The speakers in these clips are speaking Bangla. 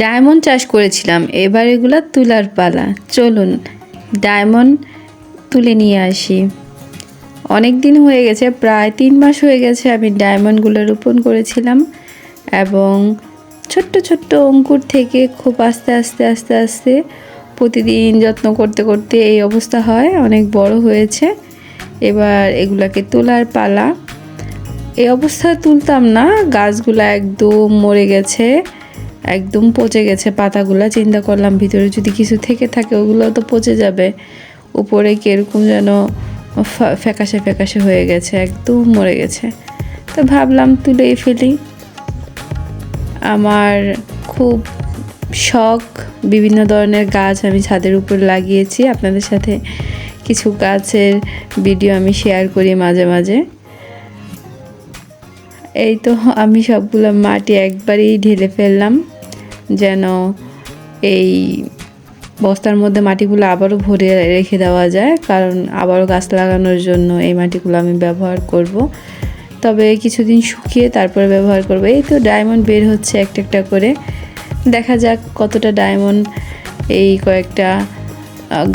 ডায়মন্ড চাষ করেছিলাম, এবার এগুলো তুলার পালা। চলুন, ডায়মন্ড তুলে নিয়ে আসি। অনেক দিন হয়ে গেছে, প্রায় তিন মাস হয়ে গেছে আমি ডায়মন্ডগুলো রোপণ করেছিলাম এবং ছোট্ট ছোট্ট অঙ্কুর থেকে খুব আস্তে আস্তে আস্তে আস্তে প্রতিদিন যত্ন করতে করতে এই অবস্থা হয়, অনেক বড় হয়েছে। এবার এগুলাকে তোলার পালা। এই অবস্থায় তুলতাম না, গাছগুলো একদম মরে গেছে। একদম পচে গেছে পাতাগুলো, চিন্তা করলাম ভিতরে যদি কিছু থেকে থাকে ওগুলো তো পচে যাবে। উপরে কীরকম যেন ফ্যাকাশে ফ্যাকাশে হয়ে গেছে, একদম মরে গেছে। তো ভাবলাম তুলেই ফেলি। আমার খুব শখ বিভিন্ন ধরনের গাছ আমি ছাদের উপর লাগিয়েছি। আপনাদের সাথে কিছু গাছের ভিডিও আমি শেয়ার করি মাঝে মাঝে। এই তো আমি সবগুলো মাটি একবারেই ঢেলে ফেললাম, যেন এই বস্তার মধ্যে মাটিগুলো আবারও ভরে রেখে দেওয়া যায়, কারণ আবারও গাছ লাগানোর জন্য এই মাটিগুলো আমি ব্যবহার করব। তবে কিছুদিন শুকিয়ে তারপরে ব্যবহার করব। এই তো ডায়মন্ড বের হচ্ছে একটা একটা করে। দেখা যাক কতটা ডায়মন্ড এই কয়েকটা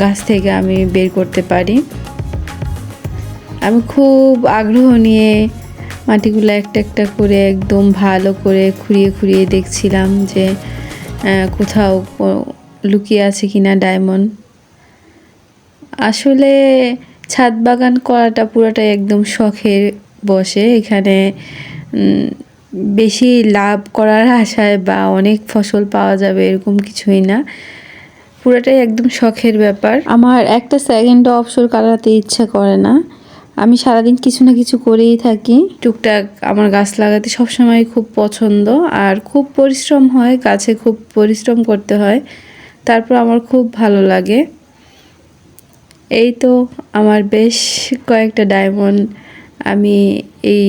গাছ থেকে আমি বের করতে পারি। আমি খুব আগ্রহ নিয়ে মাটিগুলো একটা একটা করে একদম ভালো করে খুঁড়িয়ে খুঁড়িয়ে দেখছিলাম যে কোথাও লুকিয়ে আছে কিনা ডায়মন্ড। আসলে ছাদ বাগান করাটা পুরোটাই একদম শখের বসে। এখানে বেশি লাভ করার আশায় বা অনেক ফসল পাওয়া যাবে এরকম কিছুই না। পুরোটাই একদম শখের ব্যাপার। আমার একটা সেকেন্ড অবসর কাটাতে ইচ্ছা করে না। আমি সারাদিন কিছু না কিছু করেই থাকি। টুকটাক আমার গাছ লাগাতে সবসময় খুব পছন্দ, আর খুব পরিশ্রম হয়, গাছে খুব পরিশ্রম করতে হয়। তারপর আমার খুব ভালো লাগে। এই তো আমার বেশ কয়েকটা ডায়মন্ড আমি এই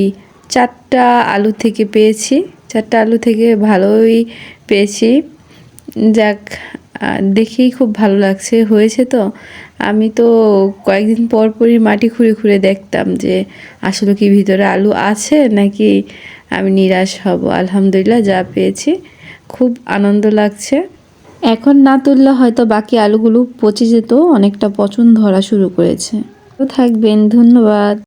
চারটা আলু থেকে পেয়েছি। চারটা আলু থেকে ভালোই পেয়েছি। যাক দেখেই খুব ভালো লাগছে। হয়েছে তো। আমি তো কয়েকদিন পর পরই মাটি খুঁড়ে খুঁড়ে দেখতাম যে, আসলে কি ভিতরে আলু আছে নাকি আমি নিরাশ হব। আলহামদুলিল্লাহ যা পেয়েছি। খুব আনন্দ লাগছে। এখন না তুললে হয়তো বাকি আলুগুলো পচে যেত, অনেকটা পচন ধরা শুরু করেছে। তো থাকবেন, ধন্যবাদ।